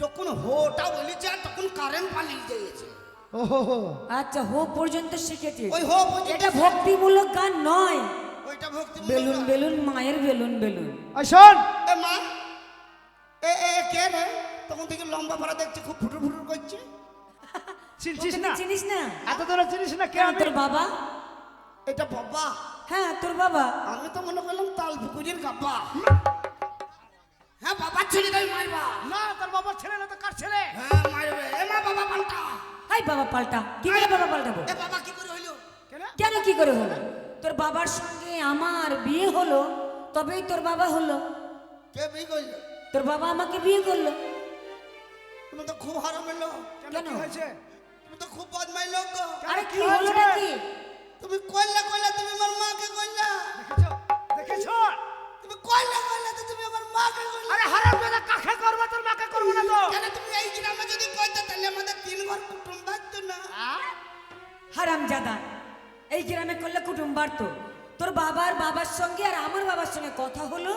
যখন হোটা বলেছে আর তখন কারেন্ট পালিয়ে গিয়েছে। ও হো। হো আচ্ছা হো পর্যন্ত শিখেছি। ওই হো পর্যন্ত- এটা ভক্তিমূলক গান নয়। ওইটা ভক্তি বেলুন বেলুন মায়ের বেলুন বেলুন। শোন। এ মা এ এ কে রে? তখন থেকে লম্বা ভাড়া দেখছি খুব ফুটুর ফুটুর করছে। চিনছিস না? চিনিস না? এত ধরে চিনিস না কে কেন তোর বাবা? এটা বাবা। হ্যাঁ তোর বাবা। আমি তো মনে করলাম তাল পুকুরির গাব্বা হ্যাঁ বাবার ছেলে তাই মারবা। না তোর বাবার ছেলে না তো কার ছেলে? হ্যাঁ মারবে। এ মা বাবা পাল্টা। হাই বাবা পাল্টা। কি করে বাবা পাল্টাবো? এ বাবা কি করে হইল? কেন? কেন কি করে হলো? তোর বাবার সঙ্গে আমার বিয়ে হলো তবেই তোর বাবা হলো। কে বিয়ে করল? তোর বাবা আমাকে বিয়ে করল। তুমি তো খুব হারামের লোক কেন? হয়েছে? তুমি তো খুব বদমাই লোক গো। আরে কি হলো? নাকি? তুমি কইলা কইলা তুমি আমার মাকে কইলা দেখেছ? মাকে কইলা আরে হারাম দাদা কাকে করবে? তোর মাকে করবে না তো? তুমি এই গ্রামে যদি কইতে তাহলে আমাদের তিন ঘর কুটুম বাঁচতো না। হারাম জাদা এই গ্রামে করলে কুটুম বাড়তো। তোর বাবার বাবার সঙ্গে আর আমার বাবার সঙ্গে কথা হলো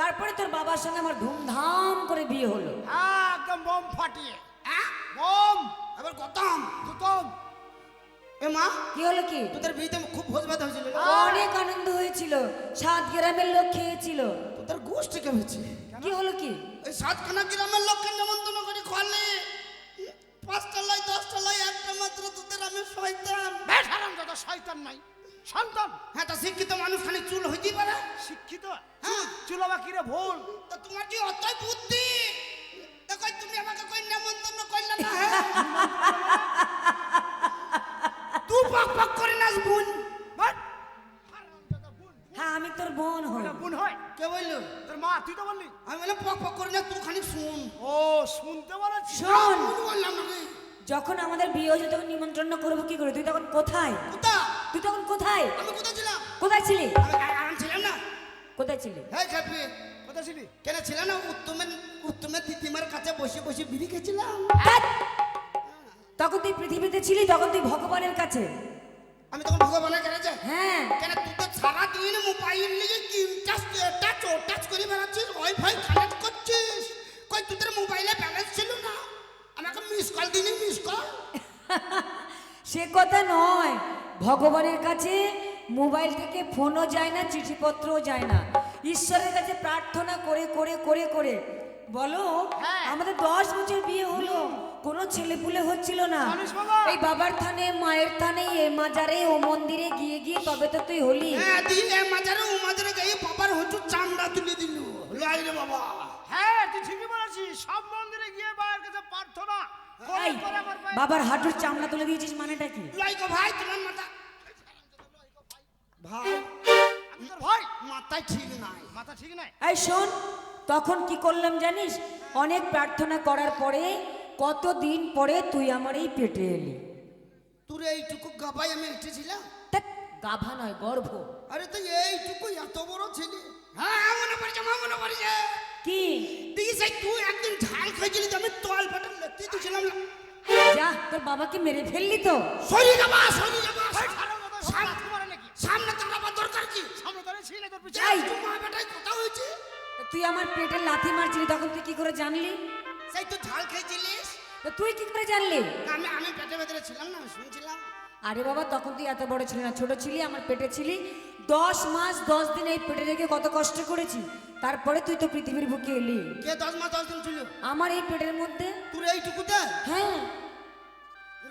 তারপরে তোর বাবার সঙ্গে আমার ধুমধাম করে বিয়ে হলো। হ্যাঁ, একদম বোম ফাটিয়ে। হ্যাঁ? বোম! আবার গতম। দুতম এ মা কি হলো কি? তোদের বিয়েতে খুব ভোজ ভাত হয়েছিল অনেক আনন্দ হয়েছিল সাত গ্রামের লোক খেয়েছিল। তোদের গোষ্ঠী কেমেছে কি হলো কি? ওই সাতখানা গ্রামের লোককে নেমন্তন্ন করে খোয়ালে। পাঁচটা লয় দশটা লয় একটা মাত্র তোদের আমি শয়তান। বেশ হারাম দাদা শয়তান নাই। সন্তান। হ্যাঁ তা শিক্ষিত মানুষ খালি চুল হইতে পারে। শিক্ষিত? হ্যাঁ। চুলাবা কিরে ভুল? তা তোমার কি অতই বুদ্ধি আমি তোর বোন হই বোন হয়? কে বলল? তোর মা তুই তো বললি। আমি বললাম পক পক করে না তুই খালি শুন। ও শুনতে বলেছি শোন। বললাম নাকি যখন আমাদের বিয়ে হয়েছে তখন নিমন্ত্রণ করব কি করে? তুই তখন কোথায়? কোথা তুই তখন কোথায়? আমি কোথায় ছিলাম? কোথায় ছিলি? আমি আমি ছিলাম না। কোথায় ছিলি? হ্যাঁ খাপি কোথায় ছিলি? কেন ছিলাম না? উত্তমের উত্তমের দিদিমার কাছে বসে বসে বিড়ি খেয়েছিলাম। তখন তুই পৃথিবীতে ছিলি তখন তুই ভগবানের কাছে। আমি তখন ভগবানের কাছে? হ্যাঁ। কেন তুই তো মোবাইল নিয়ে টাচ ও টাচ করে বেড়াচ্ছিস ওয়াইফাই কানেক্ট করছিস। কই, তোদের মোবাইলে ব্যালেন্স ছিল না? আমাকে মিস কল দিনি মিস কল সে কথা নয়। ভগবানের কাছে মোবাইল থেকে ফোনও যায় না, চিঠিপত্রও যায় না। ঈশ্বরের কাছে প্রার্থনা করে করে করে করে। বলো হ্যাঁ। আমাদের দশ বছর বিয়ে হলো কোনো ছেলে পুলে হচ্ছিল না। এই বাবার থানে মায়ের থানে এ মাজারে ও মন্দিরে গিয়ে গিয়ে তবে তো তুই হলি। হ্যাঁ এ মাজারে ও মাজারে গিয়ে বাবার হচ্ছে চামড়া তুলে দিল। বাবা। হ্যাঁ তুই ঠিকই বলেছিস। সব মন্দিরে গিয়ে মায়ের কাছে প্রার্থনা। করে এই, করে আমার পায়ে- বাবার হাঁটুর চামড়া তুলে দিয়েছিস মানেটা কি? লাইগো ভাই তোমার মাথা। ভাই ভাই মাথায় ঠিক নাই। মাথা ঠিক নাই? এই শোন তখন কি করলাম জানিস? অনেক প্রার্থনা করার পরে কতদিন পরে তুই আমার এই পেটে এলি? তোর এইটুকু গাবাই আমি এঁটেছিলাম গাভা নয় গর্ভ। আরে তো এইটুকু এত বড় ছেলে। হ্যাঁ মনে পড়ছে মা মনে পড়ছে। কি? দিস এই তুই একদিন ঝাল খেয়েছিলি তো আমি দিয়েছিলাম না যা তোর বাবাকে মেরে ফেললি তো। সরি যাবা সরি যাবা ভাই খারাপ কথা সাম- লাথি মারে নাকি সামনে তোর আবার দরকার কি সামনে তোরে ছিল তোর পিছনে যাই তোমার বেটাই কথা হয়েছে তো তুই আমার পেটে লাথি মারছিলি তখন তুই কি করে জানলি? সেই তুই ঝাল খেয়েছিলিস? তো তুই কি করে জানলি? আমি আমি পেটে ভেতরে ছিলাম না আমি শুনছিলাম। আরে বাবা তখন তুই এত বড় ছিলি না ছোট ছিলি আমার পেটে ছিলি। দশ মাস দশ দিন এই পেটে রেখে কত কষ্ট করেছি তারপরে তুই তো পৃথিবীর বুকে এলি। কে দশ মাস দশ দিন ছিল? আমার এই পেটের মধ্যে? তোর এইটুকুতে? হ্যাঁ। তুই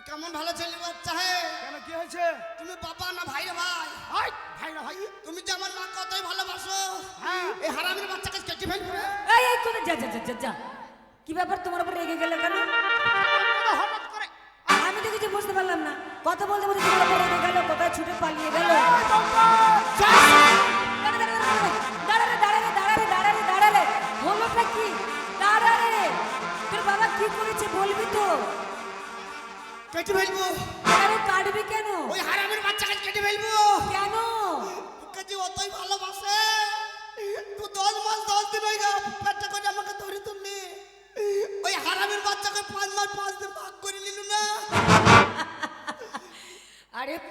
কেমন ভালো ছেলে বাচ্চা হে? কেন কি হয়েছে? তুমি বাবা না ভাই রে ভাই? ভাই ভাই না ভাই। তুমি যে আমার মা কতই ভালোবাসো? হ্যাঁ। এই হারামির বাচ্চাকে কেটে ফেলবে? এই এই তুমি যা যা যা যা। কি ব্যাপার তোমার উপর রেগে গেলে কেন?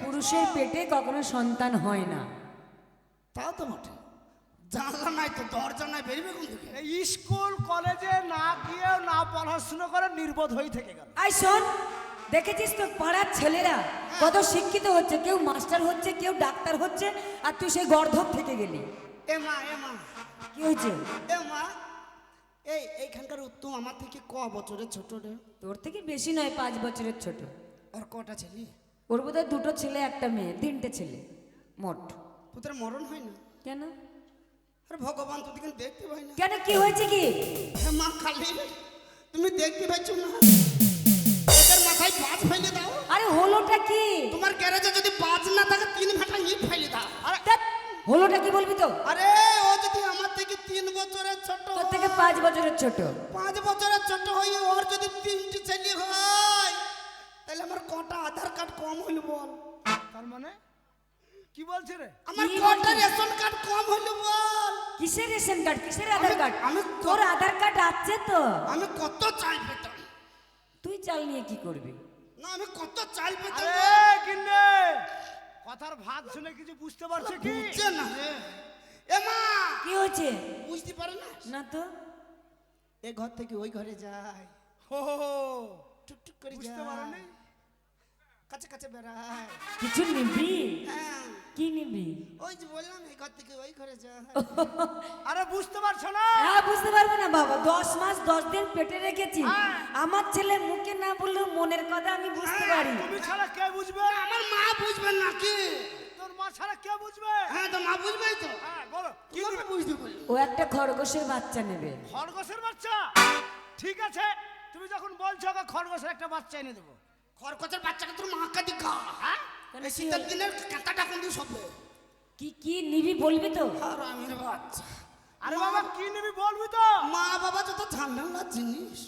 পুরুষের পেটে কখনো সন্তান হয় না। তাও তো বটে। জানলা নাই তো দরজা নাই বেরিবে কোন দিকে এই স্কুল কলেজে না গিয়েও না পড়াশুনো করে নির্বোধ হয়ে থেকে গেল। আই শোন দেখেছিস তো পাড়ার ছেলেরা কত শিক্ষিত হচ্ছে কেউ মাস্টার হচ্ছে কেউ ডাক্তার হচ্ছে আর তুই সেই গর্ধব থেকে গেলি। এ মা এ মা। কি হয়েছে? এ মা এই এইখানকার উত্তম আমার থেকে ক বছরের ছোট রে? তোর থেকে বেশি নয় পাঁচ বছরের ছোট। আর কটা ছেলে? ওর বোধহয় দুটো ছেলে একটা মেয়ে তিনটে ছেলে মোট। তোদের মরণ হয় না? কেন? আরে ভগবান তো দিকে দেখতে পাই না। কেন কি হয়েছে কি? মা খালি তুমি দেখতে পাচ্ছ না? এদের মাথায় বাজ ফেলে দাও। আরে হলোটা কি? তোমার গ্যারেজে যদি বাজ না থাকে তিন ফাটা ইট ফেলে দাও। আরে হলোটা কি বলবি তো? আরে ও যদি আমার থেকে তিন বছরের ছোট তোর থেকে পাঁচ বছরের ছোট। পাঁচ বছরের ছোট হয়ে ওর যদি তিনটি ছেলে হয় তাহলে আমার কটা আধার কার্ড কম হইল বল। তার মানে? কি বলছে রে? আমার কটা রেশন কার্ড কম হইল বল। কিসের রেশন কার্ড? কিসের আধার কার্ড? আমি- তোর আধার কার্ড আছে তো। আমি কত চাল পেতাম। তুই চাল নিয়ে কি করবি? না আমি কত চাল পেতাম আরে কিন্নে! কথার ভাত শুনে কিছু বুঝতে পারছে কি? বুঝছে না। এ মা! কি হয়েছে? বুঝতে পারে না। না তো। এ ঘর থেকে ওই ঘরে যায়। হো হো হো। টুকটুক করে বুঝতে যায়। পারোনি? কাছে কাছে বেড়ায় কিছু নিবি? হ্যাঁ। কি নিবি? ওই যে বললাম এই ঘর থেকে ওই ঘরে যায় আরে বুঝতে পারছ না? হ্যাঁ বুঝতে পারব না বাবা। দশ মাস দশ দিন পেটে রেখেছি। হ্যাঁ। আমার ছেলে মুখে না বললেও মনের কথা আমি বুঝতে পারি। তুমি ছাড়া কে বুঝবে? আমার মা বুঝবেন নাকি তোর মা ছাড়া কে বুঝবে? হ্যাঁ তো মা বুঝবেই তো। হ্যাঁ বলো। কি বুঝতে ও একটা খরগোশের বাচ্চা নেবে। খরগোশের বাচ্চা? ঠিক আছে। তুমি যখন বলছো খরগোশের একটা বাচ্চা এনে দেবো। খরকচের বাচ্চাকে তোর মাকে দিঘা। হ্যাঁ? শীতের? দিনের কাঁটাটা কোন দিন সবে কি কি নিবি বলবি তো? আর আমির বাচ্চা। আরে বাবা কি নিবি বলবি তো? মা বাবা যত ঝামেলার জিনিস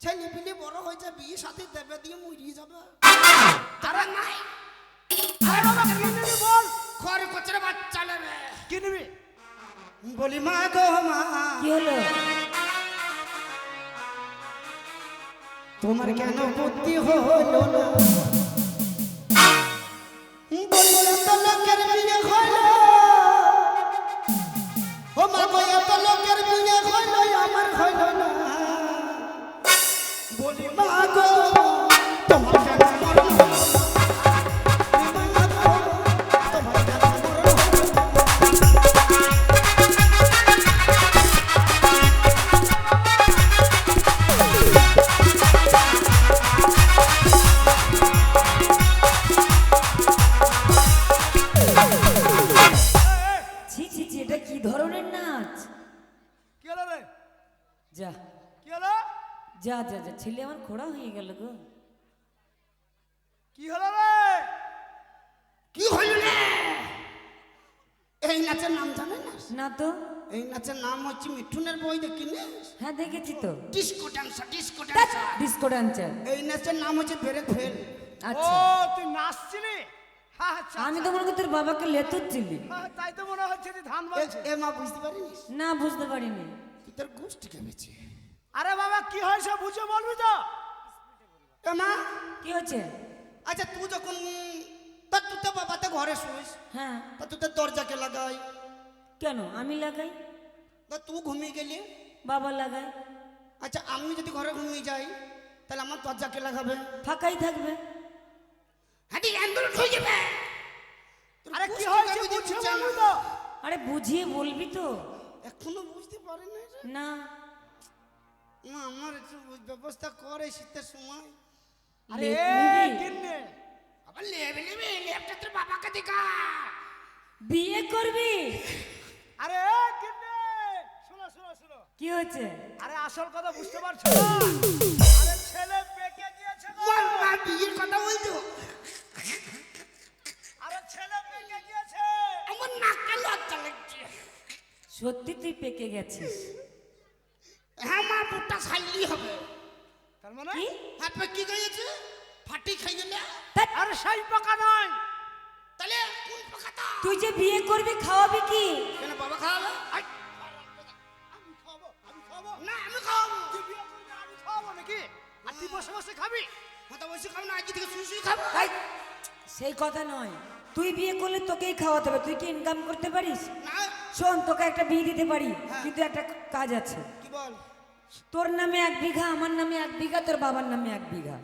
ছেলে পিলে বড় হয়েছে বিয়ে সাথে দেবে দিয়ে মরিয়ে যাবে। আরে নাই আরে বাবা কি নিবি বল? খরকচের বাচ্চা নেবে কি নিবি? বলি মা গো মা। কি হলো? তোমার কেন বুদ্ধি হলো না? আমার বলি মা গো ছেলে আমার খোড়া হয়ে গেল গো। কি হলো রে? কি হইল রে? এই নাচের নাম জানে না? না তো। এই নাচের নাম হচ্ছে মিঠুনের বই দেখিনি হ্যাঁ দেখেছি তো। Disco dancer disco dancer. Disco dancer. এই নাচের নাম হচ্ছে ব্রেক ফেল আচ্ছা। ও তুই নাচছিলি? আমি তো মনে করি তোর বাবাকে লেতুচ্ছিলি। হ্যাঁ, তাই তো মনে হচ্ছে যে ধান এ- বলছে এ মা বুঝতে পারিস না বুঝতে পারিনি। তুই তোর গোষ্ঠী কেমেছে আরে বাবা কি হয়েছে? বুঝে বলবি তো? এ মা কি হচ্ছে আচ্ছা তুই যখন তা তুই তো বাবাতে ঘরে শুইস। হ্যাঁ। তা তুই তো দরজাকে লাগাই। কেন? আমি লাগাই? তা তুই ঘুমিয়ে গেলি? বাবা লাগাই আচ্ছা আমি যদি ঘরে ঘুমিয়ে যাই তাহলে আমার দরজাকে লাগাবে। ফাঁকাই থাকবে। হাঁটি আন্দোলন হয়ে যাবে। আরে কি হয়েছে? বুঝে বলবি তো? আরে বুঝিয়ে বলবি তো। এখনও বুঝতে পারে না না। মা আমার একটু ব্যবস্থা করে শীতের সময় আরে এ, আবার লেবে লেবে লেপটা তোর বাবাকে দেখা বিয়ে করবি আরে এ, শোনো শোনো শোনো কি হচ্ছে আরে আসল কথা বুঝতে পারছ না আরে ছেলে পেকে গিয়েছে গো। মা মা বিয়ের কথা বলছো আরে ছেলে পেকে গিয়েছে আমার নাকে লজ্জা লাগছে সত্যি তুই পেকে গেছিস হ্যাঁ বুটটা সাইলি হবে। তার মানে? কি? হ্যাঁ পেকি গিয়েছে ফাটি খাই গেলে? আরে সেই পাকা নয়। তাহলে কোন পাকাতা তুই যে বিয়ে করবি খাওয়াবি কি? কেন বাবা খাওয়াবে? আই, আমি না আমি খাওয়াবো। তুই বিয়ে করবি আমি খাব নাকি? আর তুই বসে বসে খাবি? মাথা বসে খাব না আজকে থেকে শুয়ে শুয়ে খাব। সেই কথা নয়। তুই বিয়ে করলে তোকেই খাওয়াতে হবে। তুই কি ইনকাম করতে পারিস? না। শোন তোকে একটা বিয়ে দিতে পারি হ্যাঁ। কিন্তু একটা কাজ আছে। কি বল? তোর নামে এক বিঘা আমার নামে এক বিঘা তোর বাবার নামে এক বিঘা।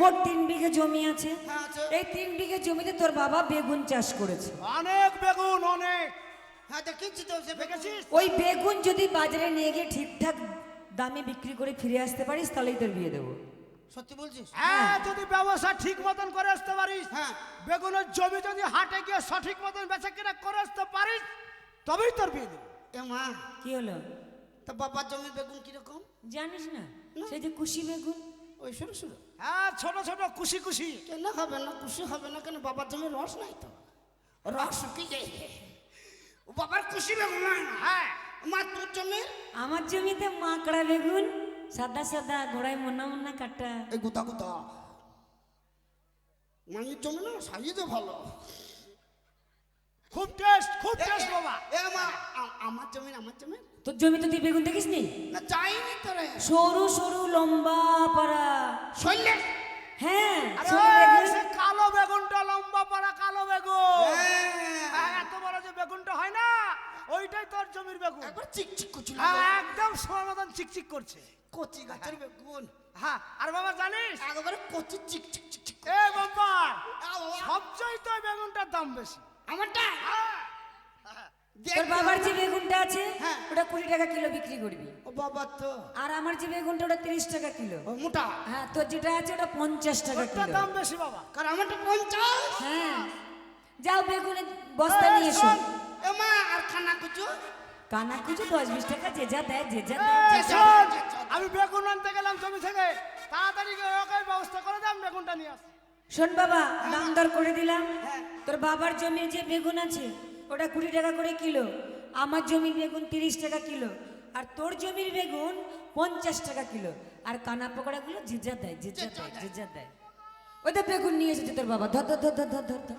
মোট তিন বিঘা জমি আছে। হ্যাঁ, এই তিন বিঘা জমিতে তোর বাবা বেগুন চাষ করেছে। অনেক বেগুন অনেক। হ্যাঁ ওই বেগুন যদি বাজারে নিয়ে গিয়ে ঠিকঠাক দামে বিক্রি করে ফিরে আসতে পারিস তাহলেই তোর বিয়ে দেবো। সত্যি বলছিস? হ্যাঁ যদি ব্যবসা ঠিক মতন করে আসতে পারিস হ্যাঁ। বেগুনের জমি যদি হাটে গিয়ে সঠিক মতন বেচা কিনা করে আসতে পারিস তবেই তোর বিয়ে দেবো। এ মা কি হলো? তা বাবার জমির বেগুন কীরকম? জানিস না সেই যে কুশি বেগুন। ওই শুরু শুরু হ্যাঁ ছোট ছোট খুশি খুশি কেন হবে না খুশি হবে না কেন? বাবার জমির রস নাই তো। রস শুকিয়ে ও বাবার খুশি বেগুন হ্যাঁ মা তোর জমির? আমার জমিতে মাকড়া বেগুন সাদা সাদা ঘোড়ায় মোনা মোনা কাটা। এই গুতা গুতা। মায়ের জমি না সাইজও ভালো। খুব টেস্ট খুব টেস্ট বাবা। এ মা আমার জমির আমার জমির তোর জমিতে তুই বেগুন দেখিস নি? না যাইনি তোরে। সরু সরু লম্বা পাড়া। শৈলে? হ্যাঁ আরে সরু বেগুন। সে কালো বেগুনটা লম্বা পাড়া কালো বেগুন। হ্যাঁ। হ্যাঁ, এত বড় যে বেগুনটা হয় না ওইটাই তোর জমির বেগুন। একবার চিক চিক করছিল হ্যাঁ, একদম সময় মতন চিকচিক করছে। কচি গাছের বেগুন। হ্যাঁ আর বাবা জানিস? একবারে কচি চিক চিক চিক চিক এ বাবা, সবচেয়ে তো বেগুনটার দাম বেশি। আমারটা? হ্যাঁ। তোর বাবার যে বেগুনটা আছে হ্যাঁ। ওটা কুড়ি টাকা কিলো বিক্রি করবি। ও বাবা তো। আর আমার যে বেগুনটা ওটা তিরিশ টাকা কিলো। ও মোটা? হ্যাঁ তোর যেটা আছে ওটা পঞ্চাশ টাকা কিলো। দাম বেশি বাবা। কারণ আমারটা পঞ্চাশ? হ্যাঁ। যাও বেগুনের বস্তা নিয়ে এসো। এ মা আর খানা কুচু কানা কুচু দশ বিশ টাকা যে যা দেয় যে যা আমি বেগুন আনতে গেলাম জমি থেকে। তাড়াতাড়ি ওকে ব্যবস্থা করে দাম বেগুনটা নিয়ে আস শোন বাবা দাম দর করে দিলাম। হ্যাঁ। তোর বাবার জমির যে বেগুন আছে ওটা কুড়ি টাকা করে কিলো। আমার জমির বেগুন তিরিশ টাকা কিলো। আর তোর জমির বেগুন পঞ্চাশ টাকা কিলো। আর কানা পকোড়াগুলো জিজা দেয় জিজা দেয় জিজা দেয়। ওটা বেগুন নিয়ে এসেছে তোর বাবা। ধর ধর ধর ধর ধর ধর।